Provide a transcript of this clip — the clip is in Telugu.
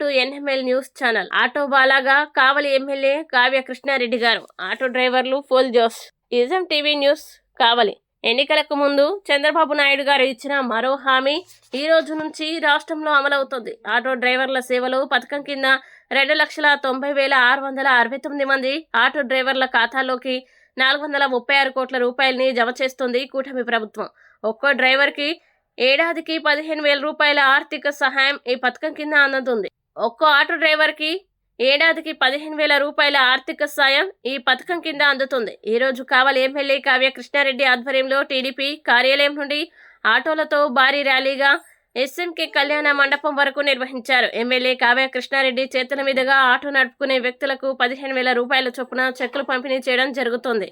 To NML news channel. Auto బాలాగా Kavali MLA Kavya Krishna Reddy గారు ఆటో డ్రైవర్లు ఫుల్ జోస్ ఇజం టీవీ న్యూస్ కావలి. ఎన్నికలకు ముందు చంద్రబాబు నాయుడు గారు ఇచ్చిన మరో హామీ ఈ రోజు నుంచి రాష్ట్రంలో అమలవుతుంది. ఆటో డ్రైవర్ల సేవలు పథకం కింద రెండు లక్షల తొంభై వేల ఆరు వందల అరవై తొమ్మిది మంది ఆటో డ్రైవర్ల ఖాతాలోకి నాలుగు వందల ముప్పై ఆరు కోట్ల రూపాయలని జమ చేస్తుంది కూటమి ప్రభుత్వం. ఒక్కో డ్రైవర్కి ఏడాదికి పదిహేను వేల రూపాయల ఆర్థిక సహాయం ఈ పథకం కింద అందుతుంది ఒక్కో ఆటో డ్రైవర్కి ఏడాదికి పదిహేను వేల రూపాయల ఆర్థిక సాయం ఈ పథకం కింద అందుతుంది. ఈరోజు కావాలి కావలి ఎమ్మెల్యే కావ్య కృష్ణారెడ్డి ఆధ్వర్యంలో టీడీపీ కార్యాలయం నుండి ఆటోలతో భారీ ర్యాలీగా ఎస్ఎంకే కళ్యాణ మండపం వరకు నిర్వహించారు. ఎమ్మెల్యే కావ్య కృష్ణారెడ్డి చేతుల మీదుగా ఆటో నడుపుకునే వ్యక్తులకు పదిహేను వేల రూపాయల చొప్పున చెక్కులు పంపిణీ చేయడం జరుగుతుంది.